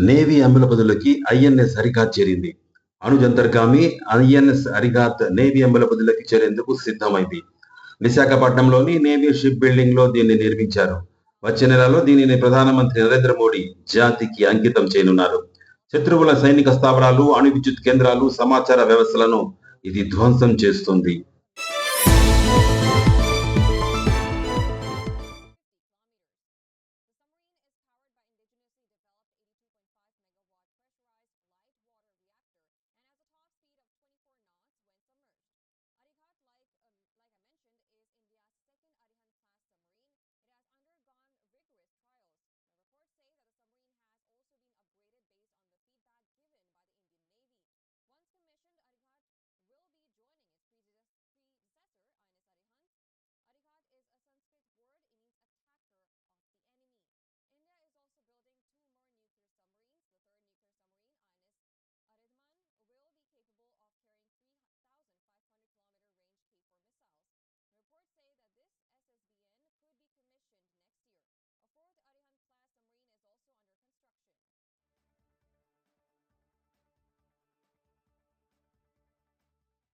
Navy అమల బదులకి INS Arighat చేరింది. అణుజంతర్గామి ఐఎన్ఎస్ హరికాత్ నేవీ అమల బదులకి చేరేందుకు సిద్ధమైంది. విశాఖపట్నంలోని నేవీ షిప్ బిల్డింగ్లో దీన్ని నిర్మించారు. వచ్చే నెలలో దీనిని ప్రధానమంత్రి నరేంద్ర మోడీ జాతికి అంకితం చేయనున్నారు. శత్రువుల సైనిక స్థావరాలు అణు విద్యుత్ కేంద్రాలు సమాచార వ్యవస్థలను ఇది ధ్వంసం చేస్తుంది.